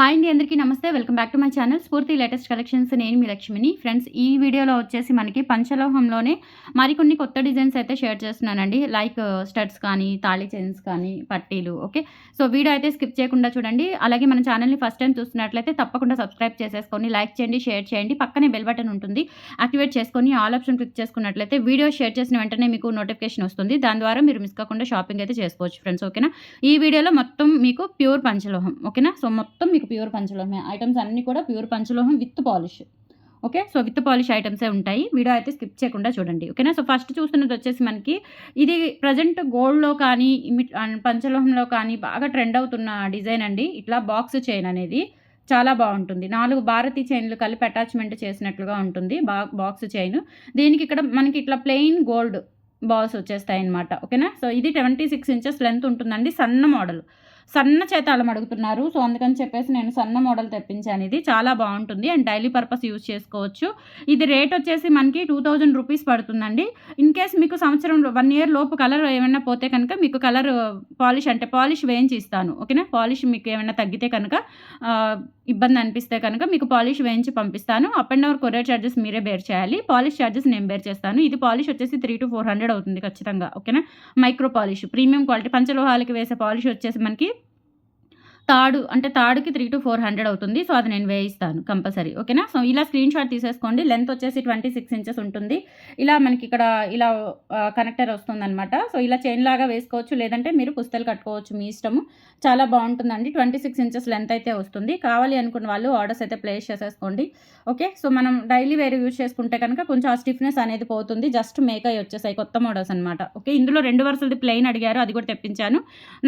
Hi అండి అందరికీ నమస్తే. Welcome back to my channel. Spoorthi latest collections నేను మీ లక్ష్మిని. ఫ్రెండ్స్ ఈ వీడియోలో వచ్చేసి మనకి పంచలోహంలోనే మరికొన్ని కొత్త డిజైన్స్ అయితే షేర్ చేస్తున్నానండి. లైక్ uh, స్టడ్స్ కానీ తాళీ చైన్స్ కానీ పట్టీలు ఓకే? సో వీడియో అయితే స్కిప్ చేయకుండా చూడండి. అలాగే మన ఛానల్ని ఫస్ట్ టైం చూస్తున్నట్లయితే తప్పకుండా సబ్స్క్రైబ్ చేసేసుకొని లైక్ చేయండి షేర్ చేయండి. పక్కనే బెల్ బటన్ ఉంటుంది. యాక్టివేట్ చేసుకొని ఆల్ ఆప్షన్ క్లిక్ చేసుకున్నట్లయితే వీడియో షేర్ చేసిన వెంటనే మీకు నోటిఫికేషన్ వస్తుంది. దాని ద్వారా మీరు మిస్ కాకుండా షాపింగ్ అయితే చేసుకోవచ్చు ఫ్రెండ్స్ ఓకేనా? ఈ వీడియోలో మొత్తం మీకు ప్యూర్ పంచలోహం ఓకేనా? సో మొత్తం మీకు ప్యూర్ పంచలోహమే. ఐటమ్స్ అన్నీ కూడా pure పంచలోహం with polish. Okay? So with polish ఐటమ్సే ఉంటాయి. వీడియో అయితే స్కిప్ చేయకుండా చూడండి. ఓకేనా? సో ఫస్ట్ చూస్తున్నది వచ్చేసి మనకి ఇది ప్రజెంట్ గోల్డ్లో కానీ అండ్ పంచలోహంలో కానీ బాగా ట్రెండ్ అవుతున్న డిజైన్ అండి. ఇట్లా బాక్స్ చైన్ అనేది చాలా బాగుంటుంది. నాలుగు భారతీ చైన్లు కలిపి అటాచ్మెంట్ చేసినట్లుగా ఉంటుంది బా బాక్స్ చైన్. దీనికి ఇక్కడ మనకి ఇట్లా ప్లెయిన్ గోల్డ్ బాల్స్ వచ్చేస్తాయి అనమాట ఓకేనా? సో ఇది ట్వంటీ సిక్స్ ఇంచెస్ లెంత్ ఉంటుందండి. సన్న మోడల్. సన్న చేతాళం అడుగుతున్నారు. సో అందుకని చెప్పేసి నేను సన్న మోడల్ తెప్పించాను ఇది. చాలా బాగుంటుంది. అండ్ డైలీ పర్పస్ యూజ్ చేసుకోవచ్చు. ఇది రేట్ వచ్చేసి మనకి టూ థౌజండ్ రూపీస్ పడుతుందండి. ఇన్ కేస్ మీకు సంవత్సరం వన్ ఇయర్ లోపు కలర్ ఏమైనా పోతే కనుక మీకు కలర్ పాలిష్ అంటే పాలిష్ వేయించి ఇస్తాను. ఓకేనా? పాలిష్ మీకు ఏమైనా తగ్గితే కనుక ఇబ్బంది అనిపిస్తే కనుక మీకు పాలిష్ వేయించి పంపిస్తాను. Up and down courier charges మీరే బేర్ చేయాలి. పాలిష్ ఛార్జెస్ నేను బేర్ చేస్తాను. ఇది పాలిష్ వచ్చేసి త్రీ టు ఫోర్ హండ్రెడ్ అవుతుంది ఖచ్చితంగా. ఓకేనా? మైక్రో పాలిష్ ప్రీమియం క్వాలిటీ పంచలోహాలకి వేసే పాలిష్ వచ్చేసి మనకి తాడు అంటే తాడుకి త్రీ టు ఫోర్ హండ్రెడ్ అవుతుంది. సో అది నేను వేయిస్తాను కంపల్సరీ. ఓకేనా? సో ఇలా స్క్రీన్ షాట్ తీసేసుకోండి. లెంత్ వచ్చేసి ట్వంటీ సిక్స్ ఇంచెస్ ఉంటుంది. ఇలా మనకి ఇక్కడ ఇలా కనెక్టర్ వస్తుందన్నమాట. సో ఇలా చైన్ లాగా వేసుకోవచ్చు. లేదంటే మీరు పుస్తలు కట్టుకోవచ్చు మీ ఇష్టము. చాలా బాగుంటుందండి. ట్వంటీ సిక్స్ ఇంచెస్ లెంత్ అయితే వస్తుంది. కావాలి అనుకున్న వాళ్ళు ఆర్డర్స్ అయితే ప్లేస్ చేసేసుకోండి. ఓకే? సో మనం డైలీ వేరే యూజ్ చేసుకుంటే కనుక కొంచెం ఆ స్టిఫ్నెస్ అనేది పోతుంది. జస్ట్ మేక్ అయ్యి వచ్చేసాయి కొత్త మోడల్స్ అనమాట ఓకే? ఇందులో రెండు వరుసలది ప్లెయిన్ అడిగారు. అది కూడా తెప్పించాను.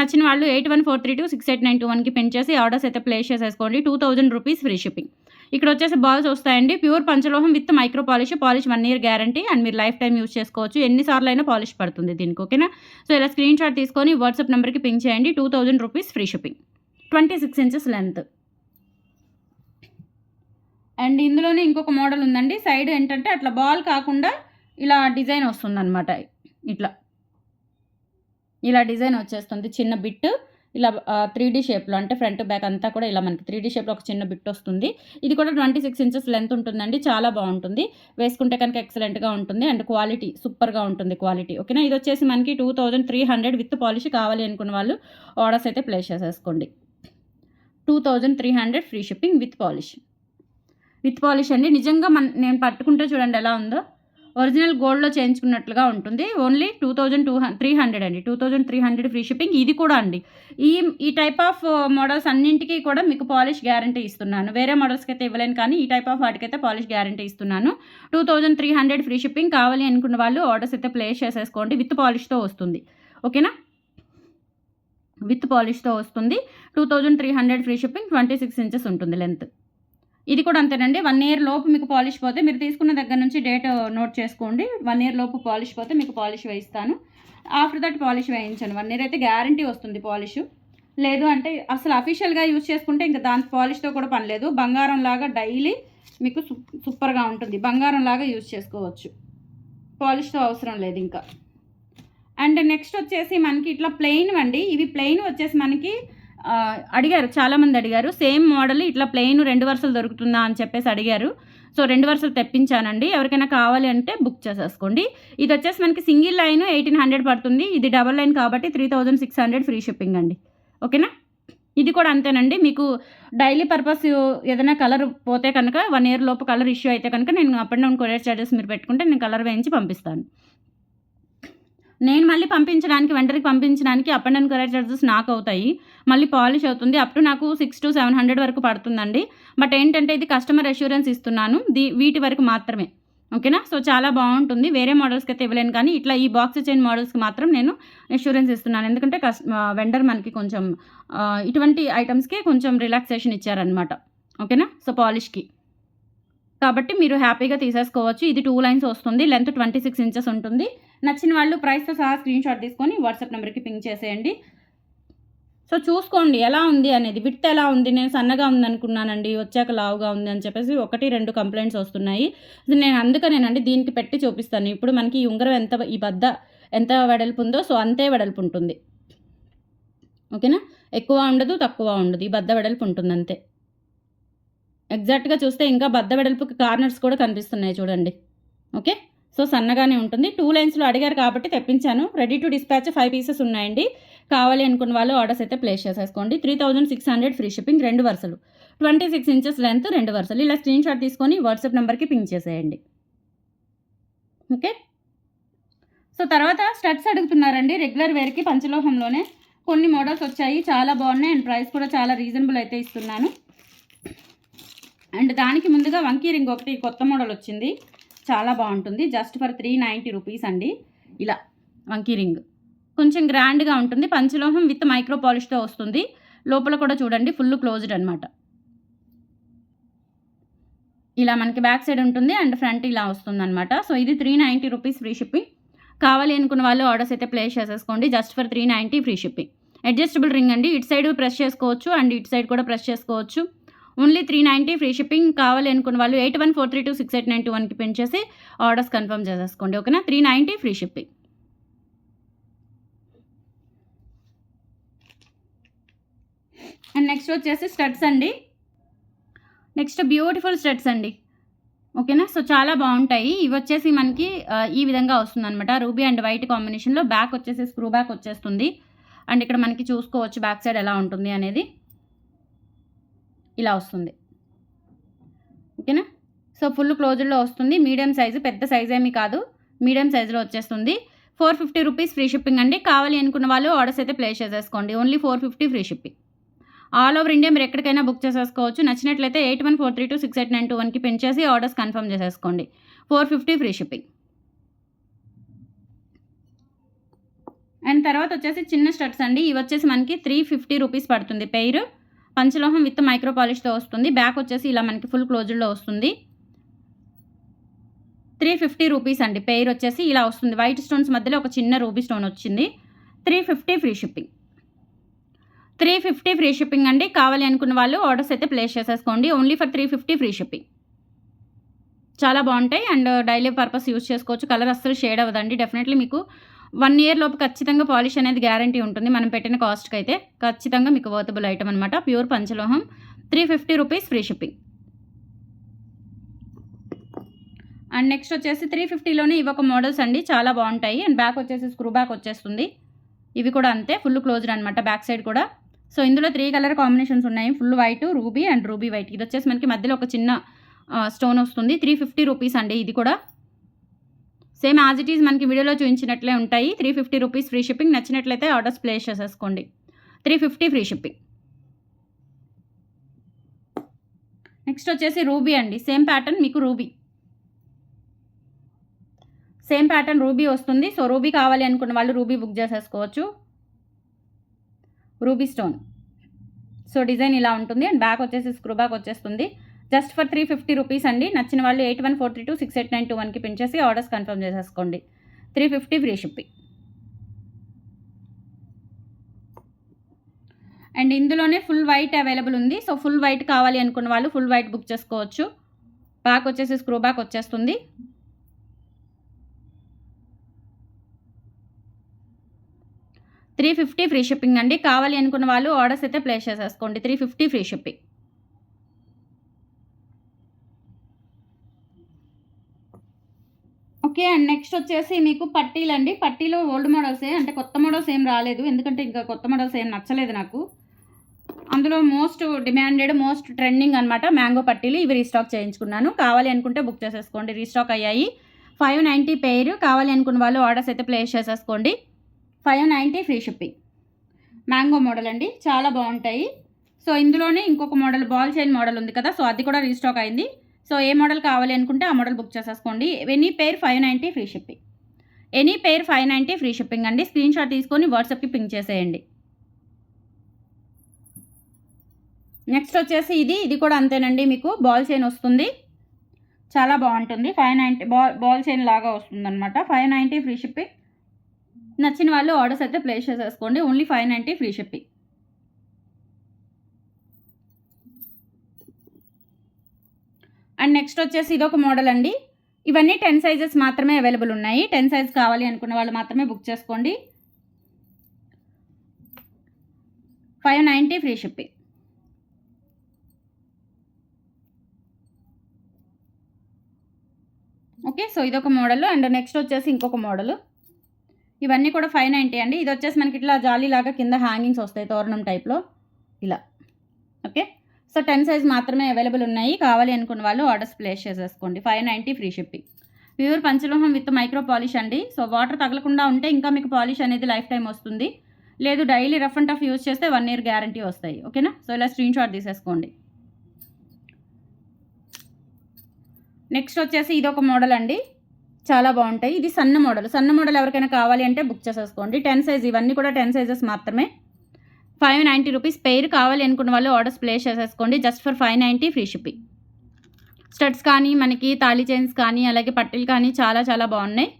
నచ్చిన వాళ్ళు eight one four three two six eight nine two వన్కి పెన్ చేసి ఆర్డర్స్ అయితే ప్లేస్ చేసేసుకోండి. Two thousand rupees free shipping ఇక్కడ వచ్చేసి బాల్స్ వస్తాయండి. Pure పంచలోహం with micro polish polish one year guarantee and మీరు లైఫ్ టైం యూజ్ చేసుకోవచ్చు. ఎన్నిసార్లు అయినా పాలిష్ పడుతుంది దీనికి ఓకేనా సో ఇలా స్క్రీన్ షాట్ తీసుకొని వాట్సాప్ నెంబర్కి పింక్ చేయండి. Two thousand rupees free shipping twenty six inches length and ఇందులోనే ఇంకొక మోడల్ ఉందండి. సైడ్ ఏంటంటే అట్లా బాల్ కాకుండా ఇలా డిజైన్ వస్తుందన్నమాట. ఇట్లా. ఇలా డిజైన్ వచ్చేస్తుంది. చిన్న బిట్ ఇలా త్రీ డీ షేప్లో అంటే ఫ్రంట్ బ్యాక్ అంతా కూడా ఇలా మనకి త్రీ డీ షేప్లో ఒక చిన్న బిట్ వస్తుంది. ఇది కూడా ట్వంటీ సిక్స్ ఇంచెస్ లెంత్ ఉంటుందండి. చాలా బాగుంటుంది. వేసుకుంటే కనుక ఎక్సలెంట్గా ఉంటుంది. అండ్ క్వాలిటీ సూపర్గా ఉంటుంది క్వాలిటీ ఓకేనా ఇది వచ్చేసి మనకి two thousand three hundred with polish కావాలి అనుకున్న వాళ్ళు ఆర్డర్స్ అయితే ప్లేస్ చేసేసుకోండి. Two thousand three hundred free shipping with polish with polish అండి. నిజంగా మన నేను పట్టుకుంటే చూడండి ఎలా ఉందో. ఒరిజినల్ గోల్డ్లో చేయించుకున్నట్లుగా ఉంటుంది. Only two thousand two three hundred అండి. Two thousand three hundred free shipping ఇది కూడా అండి. ఈ ఈ టైప్ ఆఫ్ మోడల్స్ అన్నింటికి కూడా మీకు పాలిష్ గ్యారంటీ ఇస్తున్నాను. వేరే మోడల్స్కి అయితే ఇవ్వలేను కానీ ఈ టైప్ ఆఫ్ వాటికైతే పాలిష్ గ్యారంటీ ఇస్తున్నాను. Two thousand three hundred free shipping కావాలి అనుకున్న వాళ్ళు ఆర్డర్స్ అయితే ప్లేస్ చేసేసుకోండి. విత్ పాలిష్తో వస్తుంది. ఓకేనా? విత్ పాలిష్తో వస్తుంది. Two thousand three hundred free shipping twenty six inches ఉంటుంది లెంత్. ఇది కూడా అంతేనండి. వన్ ఇయర్ లోపు మీకు పాలిష్ పోతే మీరు తీసుకున్న దగ్గర నుంచి డేట్ నోట్ చేసుకోండి. వన్ ఇయర్ లోపు పాలిష్ పోతే మీకు పాలిష్ వేయిస్తాను. ఆఫ్టర్ దట్ పాలిష్ వేయించాను. వన్ ఇయర్ అయితే గ్యారంటీ వస్తుంది పాలిష్. లేదు అంటే అసలు అఫీషియల్గా యూజ్ చేసుకుంటే ఇంకా దాని పాలిష్తో కూడా పని లేదు. బంగారం లాగా డైలీ మీకు సూపర్గా ఉంటుంది. బంగారం లాగా యూజ్ చేసుకోవచ్చు. పాలిష్తో అవసరం లేదు ఇంకా. అండ్ నెక్స్ట్ వచ్చేసి మనకి ఇట్లా ప్లెయిన్ అండి. ఇవి ప్లెయిన్ వచ్చేసి మనకి అడిగారు చాలామంది అడిగారు సేమ్ మోడల్ ఇట్లా ప్లెయిన్ రెండు వరుసలు దొరుకుతుందా? అని చెప్పేసి అడిగారు. సో రెండు వరుసలు తెప్పించానండి. ఎవరికైనా కావాలి అంటే బుక్ చేసేసుకోండి. ఇది వచ్చేసి మనకి సింగిల్ లైన్ ఎయిటీన్ హండ్రెడ్ పడుతుంది. ఇది డబల్ లైన్ కాబట్టి three thousand six hundred free shipping అండి. ఓకేనా? ఇది కూడా అంతేనండి. మీకు డైలీ పర్పస్ ఏదైనా కలర్ పోతే కనుక వన్ ఇయర్ లోపు కలర్ ఇష్యూ అయితే కనుక నేను up and down courier charges మీరు పెట్టుకుంటే నేను కలర్ వేయించి పంపిస్తాను. నేను మళ్ళీ పంపించడానికి వెంటనే పంపించడానికి అప్ అండ్ డౌన్ కొరియర్ నాకు అవుతాయి. మళ్ళీ పాలిష్ అవుతుంది. అప్ టు నాకు సిక్స్ టు సెవెన్ హండ్రెడ్ వరకు పడుతుందండి. బట్ ఏంటంటే ఇది కస్టమర్ అష్యూరెన్స్ ఇస్తున్నాను. దీ వీటి వరకు మాత్రమే. ఓకేనా? సో చాలా బాగుంటుంది. వేరే మోడల్స్కి అయితే ఇవ్వలేను కానీ ఇట్లా ఈ బాక్స్ చైన్ మోడల్స్కి మాత్రం నేను ఇన్సూరెన్స్ ఇస్తున్నాను. ఎందుకంటే కస్ వెండర్ మనకి కొంచెం ఇటువంటి ఐటమ్స్కి కొంచెం రిలాక్సేషన్ ఇచ్చారనమాట ఓకేనా? సో పాలిష్కి. కాబట్టి మీరు హ్యాపీగా తీసేసుకోవచ్చు. ఇది టూ లైన్స్ వస్తుంది. లెంత్ ట్వంటీ సిక్స్ ఇంచెస్ ఉంటుంది. నచ్చిన వాళ్ళు ప్రైస్తో సహా స్క్రీన్ షాట్ తీసుకొని వాట్సాప్ నెంబర్కి పింక్ చేసేయండి. సో చూసుకోండి ఎలా ఉంది అనేది. విడత ఎలా ఉంది? నేను సన్నగా ఉందనుకున్నానండి వచ్చాక లావుగా ఉంది అని చెప్పేసి ఒకటి రెండు కంప్లైంట్స్ వస్తున్నాయి. సో నేను అందుకనేనండి దీనికి పెట్టి చూపిస్తాను. ఇప్పుడు మనకి ఈ ఉంగరం ఎంత ఈ బద్ద ఎంత వెడల్పు ఉందో సో అంతే వెడల్పు ఉంటుంది. ఓకేనా ఎక్కువ ఉండదు తక్కువ ఉండదు. ఈ బద్ద వెడల్పు ఉంటుంది అంతే. ఎగ్జాక్ట్గా చూస్తే ఇంకా బద్ద వెడల్పుకి కార్నర్స్ కూడా కనిపిస్తున్నాయి చూడండి. ఓకే సో సన్నగానే ఉంటుంది. టూ లైన్స్లో అడిగారు కాబట్టి తెప్పించాను. Ready to dispatch five pieces ఉన్నాయండి. కావాలి అనుకున్న వాళ్ళు ఆర్డర్స్ అయితే ప్లేస్ చేసేసుకోండి. Three thousand six hundred free shipping రెండు వరుసలు. ట్వంటీ సిక్స్ ఇంచెస్ లెంత్ రెండు వరుసలు. ఇలా స్క్రీన్ షాట్ తీసుకొని వాట్సాప్ నెంబర్కి పింక్ చేసేయండి. ఓకే సో తర్వాత స్టడ్స్ అడుగుతున్నారండి. రెగ్యులర్ వేర్కి పంచలోహంలోనే కొన్ని మోడల్స్ వచ్చాయి. చాలా బాగున్నాయి అండ్ ప్రైస్ కూడా చాలా రీజనబుల్ అయితే ఇస్తున్నాను. అండ్ దానికి ముందుగా వంకీ రింగ్ ఒకటి కొత్త మోడల్ వచ్చింది. చాలా బాగుంటుంది. Just for three ninety rupees అండి. ఇలా వంకీ రింగ్ కొంచెం గ్రాండ్గా ఉంటుంది. పంచలోహం విత్ మైక్రో పాలిష్తో వస్తుంది. లోపల కూడా చూడండి ఫుల్ క్లోజ్డ్ అనమాట ఇలా మనకి బ్యాక్ సైడ్ ఉంటుంది అండ్ ఫ్రంట్ ఇలా వస్తుంది అనమాట సో ఇది three ninety rupees free shipping కావాలి అనుకున్న వాళ్ళు ఆర్డర్స్ అయితే ప్లేస్ చేసేసుకోండి. Just for three ninety free shipping adjustable ring అండి. ఇటు సైడ్ ప్రెస్ చేసుకోవచ్చు అండ్ ఇటు సైడ్ కూడా ప్రెస్ చేసుకోవచ్చు. Only three ninety free shipping కావాలి అనుకున్న వాళ్ళు eight one four three two six eight nine two వన్కి పెంచేసి ఆర్డర్స్ కన్ఫర్మ్ చేసేసుకోండి ఓకేనా? Three ninety free shipping. And next వచ్చేసి స్టడ్స్ అండి. నెక్స్ట్ బ్యూటిఫుల్ స్టడ్స్ అండి. ఓకేనా? సో చాలా బాగుంటాయి. ఇవి వచ్చేసి మనకి ఈ విధంగా వస్తుంది అనమాట రూబీ అండ్ వైట్ కాంబినేషన్లో బ్యాక్ వచ్చేసి స్క్రూ బ్యాక్ వచ్చేస్తుంది. అండ్ ఇక్కడ మనకి చూసుకోవచ్చు బ్యాక్ సైడ్ ఎలా ఉంటుంది అనేది. ఇలా వస్తుంది. ఓకేనా? సో ఫుల్ క్లోజ్డ్లో వస్తుంది. మీడియం సైజు పెద్ద సైజ్ ఏమీ కాదు. మీడియం సైజులో వచ్చేస్తుంది. Four fifty rupees free shipping అండి. కావాలి అనుకున్న వాళ్ళు ఆర్డర్స్ అయితే ప్లేస్ చేసేసుకోండి. Only four fifty free shipping. All over India మీరు ఎక్కడికైనా బుక్ చేసేసుకోవచ్చు. నచ్చినట్లయితే eight one four three two six eight nine two వన్కి పెంచేసి ఆర్డర్స్ కన్ఫర్మ్ చేసేసుకోండి. Four fifty free shipping. And తర్వాత వచ్చేసి చిన్న స్టడ్స్ అండి. ఇవి వచ్చేసి మనకి త్రీ ఫిఫ్టీ రూపీస్ పడుతుంది. పెయిర్ పంచలోహం విత్ మైక్రో పాలిష్తో వస్తుంది. బ్యాక్ వచ్చేసి ఇలా మనకి ఫుల్ క్లోజ్డ్లో వస్తుంది. త్రీ ఫిఫ్టీ రూపీస్ అండి. పెయిర్ వచ్చేసి ఇలా వస్తుంది. వైట్ స్టోన్స్ మధ్యలో ఒక చిన్న రూబీ స్టోన్ వచ్చింది. Three fifty free shipping. Three fifty free shipping అండి. కావాలి అనుకున్న వాళ్ళు ఆర్డర్స్ అయితే ప్లేస్ చేసేసుకోండి. Only for three fifty free shipping. చాలా బాగుంటాయి. అండ్ డైలీ పర్పస్ యూస్ చేసుకోవచ్చు. కలర్ అస్సలు షేడ్ అవ్వదండి. డెఫినెట్లీ మీకు వన్ ఇయర్ లోపు ఖచ్చితంగా పాలిష్ అనేది గ్యారంటీ ఉంటుంది. మనం పెట్టిన కాస్ట్కి అయితే ఖచ్చితంగా మీకు వర్తబుల్ ఐటమ్ అనమాట pure పంచలోహం three fifty rupees free shipping. And next వచ్చేసి త్రీ ఫిఫ్టీలోనే ఇవి ఒక మోడల్స్ అండి. చాలా బాగుంటాయి. అండ్ బ్యాక్ వచ్చేసి స్క్రూ బ్యాక్ వచ్చేస్తుంది. ఇవి కూడా అంతే. ఫుల్ క్లోజ్డ్ అనమాట బ్యాక్ సైడ్ కూడా. సో ఇందులో త్రీ కలర్ కాంబినేషన్స్ ఉన్నాయి. Full white ruby and ruby white. ఇది వచ్చేసి మనకి మధ్యలో ఒక చిన్న స్టోన్ వస్తుంది. త్రీ ఫిఫ్టీ రూపీస్ అండి ఇది కూడా. సేమ్ యాజ్ ఇట్ ఈజ్ మనకి వీడియోలో చూపించినట్లే ఉంటాయి. Three fifty rupees free shipping. నచ్చినట్లయితే ఆర్డర్స్ ప్లేస్ చేసేసుకోండి. Three fifty free shipping. Next వచ్చేసి రూబీ అండి. సేమ్ ప్యాటర్న్ మీకు రూబీ. సేమ్ ప్యాటర్న్ రూబీ వస్తుంది. సో రూబీ కావాలి అనుకున్న వాళ్ళు రూబీ బుక్ చేసేసుకోవచ్చు. Ruby stone. సో డిజైన్ ఇలా ఉంటుంది. అండ్ బ్యాక్ వచ్చేసి స్క్రూ బ్యాక్ వచ్చేస్తుంది. Just for three fifty rupees అండి. నచ్చిన వాళ్ళు eight one four three two six eight nine two వన్కి పెంచేసి ఆర్డర్స్ కన్ఫర్మ్ చేసేసుకోండి. Three fifty free shipping. And ఇందులోనే ఫుల్ వైట్ అవైలబుల్ ఉంది. సో ఫుల్ వైట్ కావాలి అనుకున్న వాళ్ళు ఫుల్ వైట్ బుక్ చేసుకోవచ్చు. బ్యాక్ వచ్చేసి స్క్రూ బ్యాక్ వచ్చేస్తుంది. త్రీ ఫిఫ్టీ ఫ్రీ షిప్పింగ్ అండి. కావాలి అనుకున్న వాళ్ళు ఆర్డర్స్ అయితే ప్లేస్ చేసేసుకోండి. Three fifty free shipping. Okay and next వచ్చేసి మీకు పట్టీలు అండి పట్టీలో ఓల్డ్ మోడల్సే అంటే కొత్త మోడల్స్ ఏం రాలేదు. ఎందుకంటే ఇంకా కొత్త మోడల్స్ ఏం నచ్చలేదు నాకు. అందులో మోస్ట్ డిమాండెడ్ మోస్ట్ ట్రెండింగ్ అనమాట మ్యాంగో పట్టీలు. ఇవి రీస్టాక్ చేయించుకున్నాను. కావాలి అనుకుంటే బుక్ చేసేసుకోండి. రీస్టాక్ అయ్యాయి. ఫైవ్ నైంటీ పేరు. కావాలి అనుకున్న వాళ్ళు ఆర్డర్స్ అయితే ప్లేస్ చేసేసుకోండి. Five ninety free shipping. Mango model అండి. చాలా బాగుంటాయి. సో ఇందులోనే ఇంకొక మోడల్ బాల్ చైన్ మోడల్ ఉంది కదా. సో అది కూడా రీస్టాక్ అయింది. సో ఏ మోడల్ కావాలి అనుకుంటే ఆ మోడల్ బుక్ చేసేసుకోండి. Any pair five ninety free shipping. Any pair five ninety free shipping అండి. స్క్రీన్ షాట్ తీసుకొని వాట్సాప్కి పింక్ చేసేయండి. నెక్స్ట్ వచ్చేసి ఇది. ఇది కూడా అంతేనండి మీకు. బాల్ చైన్ వస్తుంది. చాలా బాగుంటుంది. Five ninety ball ball chain లాగా వస్తుంది అనమాట ఫైవ్ నైంటీ ఫ్రీ షిప్పింగ్. నచ్చిన వాళ్ళు ఆర్డర్స్ అయితే ప్లేస్ చేసేసుకోండి. Only five ninety free shipping. And next వచ్చేసి ఇదొక మోడల్ అండి. ఇవన్నీ టెన్ సైజెస్ మాత్రమే అవైలబుల్ ఉన్నాయి. టెన్ సైజ్ కావాలి అనుకున్న వాళ్ళు మాత్రమే బుక్ చేసుకోండి. Five ninety free shipping okay so ఇదొక మోడల్. అండ్ నెక్స్ట్ వచ్చేసి ఇంకొక మోడల్. ఇవన్నీ కూడా ఫైవ్ నైంటీ అండి. ఇది వచ్చేసి మనకి ఇట్లా జాలీలాగా కింద హ్యాంగింగ్స్ వస్తాయి తోరణం టైప్లో ఇలా. ఓకే సో టెన్ సైజ్ మాత్రమే అవైలబుల్ ఉన్నాయి. కావాలి అనుకున్న వాళ్ళు ఆర్డర్స్ ప్లేస్ చేసేసుకోండి. Five ninety free shipping. Pure పంచలోహం with micro polish అండి. సో వాటర్ తగలకుండా ఉంటే ఇంకా మీకు పాలిష్ అనేది లైఫ్ టైం వస్తుంది. లేదు daily rough and tough use చేస్తే వన్ ఇయర్ గ్యారంటీ వస్తాయి. ఓకేనా? సో ఇలా స్క్రీన్ షాట్ తీసేసుకోండి. నెక్స్ట్ వచ్చేసి ఇది ఒక మోడల్ అండి. చాలా బాగుంటాయి. ఇది సన్న మోడల్. సన్న మోడల్ ఎవరికైనా కావాలి అంటే బుక్ చేసేసుకోండి. టెన్ సైజ్ ఇవన్నీ కూడా టెన్ సైజెస్ మాత్రమే. ఫైవ్ నైంటీ రూపీస్ పెయిర్ కావాలి అనుకున్న వాళ్ళు ఆర్డర్స్ ప్లేస్ చేసేసుకోండి. Just for five ninety free shipping. Studs కానీ మనకి తాళీ చైన్స్ కానీ అలాగే పట్టీలు కానీ చాలా చాలా బాగున్నాయి.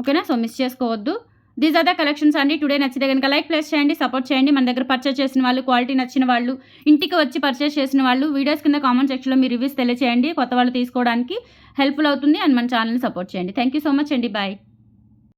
ఓకేనా? సో మిస్ చేసుకోవద్దు. దీస్ ఆర్ ద కలెక్షన్స్ అండి. టుడే నచ్చితే కనుక లైక్ ప్లేస్ చేయండి సపోర్ట్ చేయండి. మన దగ్గర పర్చేస్ చేసిన వాళ్ళు క్వాలిటీ నచ్చిన వాళ్ళు ఇంటికి వచ్చి పర్చేస్ చేసిన వాళ్ళు వీడియోస్ కింద కామెంట్ సెక్షన్లో మీ రివ్యూస్ తెలియచేయండి. కొత్త వాళ్ళు తీసుకోవడానికి హెల్ప్ఫుల్ అవుతుంది. అండ్ మన ఛానల్ని సపోర్ట్ చేయండి. థ్యాంక్ యూ సో మచ్ అండి. బాయ్